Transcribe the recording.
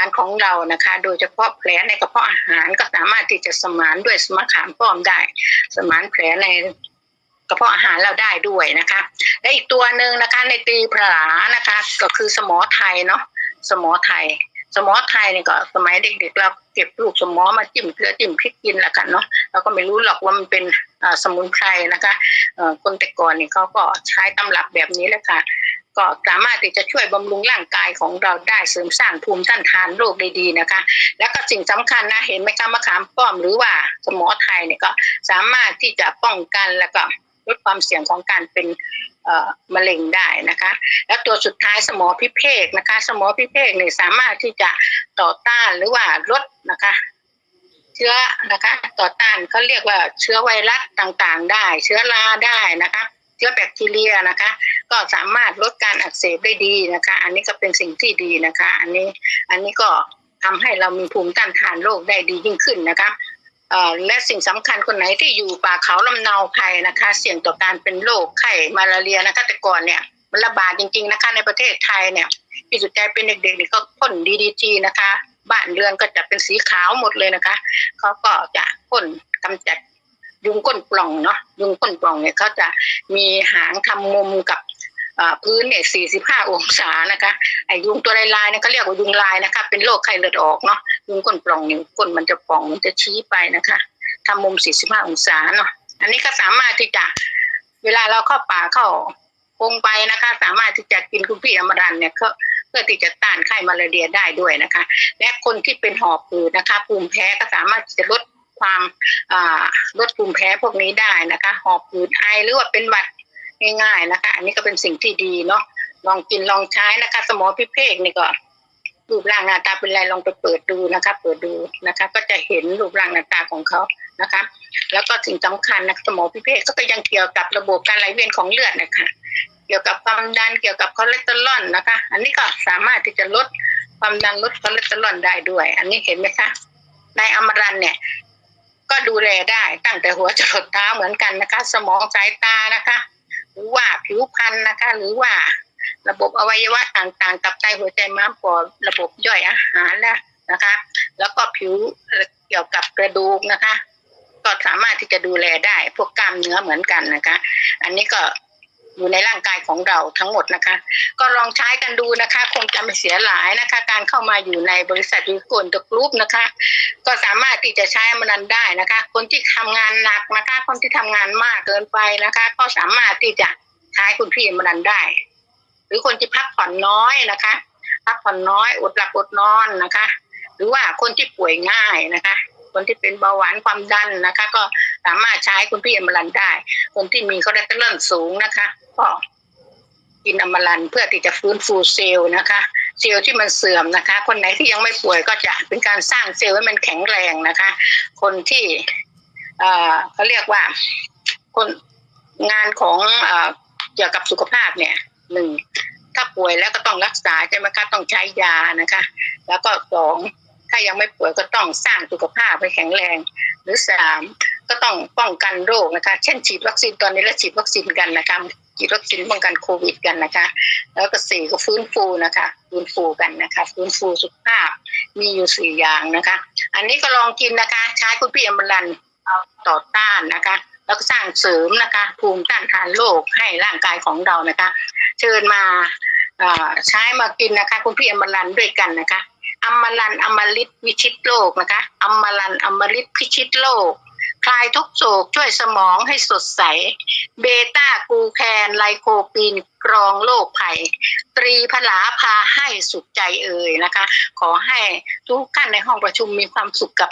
ารของเรานะคะ โดยเฉพาะแผลในกระเพาะอาหารก็สามารถที่จะสมานด้วยสมะขามป้อมได้ สมานแผลในกระเพาะอาหารเราได้ด้วยนะคะ และอีกตัวหนึ่งนะคะในตีผลานะคะ ก็คือสมอไทยเนาะสมอไทย สมอไทยเนี่ยก็สมัยเด็กๆเราเก็บลูกสมอมาจิ้มเกลือจิ้มพริกกินแล้วกันเนาะเราก็ไม่รู้หรอกว่ามันเป็นสมุนไพรนะคะคนแต่ก่อนเนี่ยเขาก็ใช้ตำรับแบบนี้แหละค่ะ ก็สามารถที่จะช่วยบำรุงร่างกายของเราได้เสริมสร้างภูมิต้านทานโรคได้ดีนะคะ แล้วก็สิ่งสำคัญนะเห็นไหมคะมะขามป้อมหรือว่าสมอไทยเนี่ยก็สามารถที่จะป้องกันแล้วก็ลดความเสี่ยงของการเป็นเอ่อมะเร็งได้นะคะ แล้วตัวสุดท้ายสมอพิเภกนะคะ สมอพิเภกเนี่ยสามารถที่จะต่อต้านหรือว่าลดนะคะเชื้อนะคะ ต่อต้านเขาเรียกว่าเชื้อไวรัสต่างๆ ได้ เชื้อราได้นะคะ เชื้อแบคทีเรียนะคะ ก็สามารถลดการอักเสบได้ดีนะคะ อันนี้ก็เป็นสิ่งที่ดีนะคะ อันนี้อันนี้ก็ทำให้เรามีภูมิต้านทานโรคได้ดียิ่งขึ้นนะคะและสิ่งสำคัญคนไหนที่อยู่ป่าเขาลำเนาภัยนะคะ เสี่ยงต่อการเป็นโรคไข้มาลาเรียนะคะแต่ก่อนเนี่ยมันระบาดจริงๆนะคะ ในประเทศไทยเนี่ยพี่สุดใจเป็นเด็กๆนี่ก็พ่นดีดีจีนะคะ บ้านเรือนก็จะเป็นสีขาวหมดเลยนะคะเขาก็จะพ่นกำจัด ยุงก้นปล่องเนาะยุงก้นปล่องเนี่ยเขาจะมีหางทำมุมกับอ่อพื้นเนี่ย 45 องศานะคะ ไอ้ยุงตัวลายๆเนี่ยเขาเรียกว่ายุงลายนะคะ เป็นโรคไข้เลือดออกเนาะ ยุงก้นปล่องเนี่ยก้นมันจะป่อง มันจะชี้ไปนะคะทำมุม 45 องศาเนาะ อันนี้ก็สามารถที่จะ เวลาเราเข้าป่าเข้าพงไปนะคะ สามารถที่จะกินคุณพี่อมรันเนี่ยเพื่อที่จะต้านไข้มาลาเรียได้ด้วยนะคะ และคนที่เป็นหอบหืดนะคะ ภูมิแพ้ก็สามารถที่จะลด ความลดภูมิแพ้พวกนี้ได้นะคะหอบหืดไอหรือว่าเป็นหวัดง่ายๆนะคะ อันนี้ก็เป็นสิ่งที่ดีเนาะลองกินลองใช้นะคะ สมอพิเภกนี่ก็รูปร่างหน้าตาเป็นไรลองไปเปิดดูนะคะ เปิดดูนะคะ ก็จะเห็นรูปร่างหน้าตาของเขานะคะ แล้วก็สิ่งสำคัญนะสมอพิเภกก็ยังเกี่ยวกับระบบการไหลเวียนของเลือดนะคะ เกี่ยวกับความดันเกี่ยวกับคอเลสเตอรอลนะคะ อันนี้ก็สามารถที่จะลดความดันลดคอเลสเตอรอลได้ด้วย อันนี้เห็นไหมคะในอมรันเนี่ย ก็ดูแลได้ตั้งแต่หัวจรดเท้าเหมือนกันนะคะ สมองสายตานะคะ หรือว่าผิวพรรณนะคะ หรือว่าระบบอวัยวะต่างๆ กับไตหัวใจม้ามปอดระบบย่อยอาหารนะนะคะ แล้วก็ผิวเกี่ยวกับกระดูกนะคะ ก็สามารถที่จะดูแลได้ พวกกล้ามเนื้อเหมือนกันนะคะ อันนี้ก็ อยู่ในร่างกายของเราทั้งหมดนะคะ ก็ลองใช้กันดูนะคะ คงจะไม่เสียหลายนะคะ การเข้ามาอยู่ในบริษัทยูโกนตกรุ๊ปนะคะ ก็สามารถที่จะใช้มันนั้นได้นะคะ คนที่ทำงานหนักนะคะ คนที่ทำงานมากเกินไปนะคะ ก็สามารถที่จะใช้คุณพี่มันนั้นได้ หรือคนที่พักผ่อนน้อยนะคะพักผ่อนน้อยอดหลับอดนอนนะคะ หรือว่าคนที่ป่วยง่ายนะคะ คนที่เป็นเบาหวานความดันนะคะ ก็สามารถใช้คุณพี่อมรันได้ คนที่มีคอเลสเตอรอลสูงนะคะ ก็กินอมรันเพื่อที่จะฟื้นฟูเซลล์นะคะเซลล์ที่มันเสื่อมนะคะ คนไหนที่ยังไม่ป่วยก็จะเป็นการสร้างเซลล์ให้มันแข็งแรงนะคะ คนที่เอ่อเขาเรียกว่า คนงานของเอ่อเกี่ยวกับสุขภาพเนี่ยหนึ่งถ้าป่วยแล้วก็ต้องรักษาใช่ไหมคะต้องใช้ยานะคะ แล้วก็สอง ถ้ายังไม่ป่วยก็ต้องสร้างสุขภาพให้แข็งแรง หรือสามก็ต้องป้องกันโรคนะคะ เช่นฉีดวัคซีนตอนนี้แล้วฉีดวัคซีนกันนะคะฉีดวัคซีนป้องกันโควิดกันนะคะ แล้วก็สี่ก็ฟื้นฟูนะคะ ฟื้นฟูกันนะคะ ฟื้นฟูสุขภาพมีอยู่สี่อย่างนะคะ อันนี้ก็ลองกินนะคะ ใช้คุณพี่อมรันต่อต้านนะคะ แล้วก็สร้างเสริมนะคะ ภูมิต้านทานโรคให้ร่างกายของเรานะคะ เชิญมาใช้มากินนะคะ คุณพี่อมรันด้วยกันนะคะ อมรันอมฤตวิชิตโลกนะคะอมรันอมฤตพิชิตโลก คลายทุกโศกช่วยสมองให้สดใส เบต้ากูแคนไลโคปีนกรองโรคภัย ตรีพลาพาให้สุขใจเอ่ยนะคะ ขอให้ทุกท่านในห้องประชุมมีความสุขกับ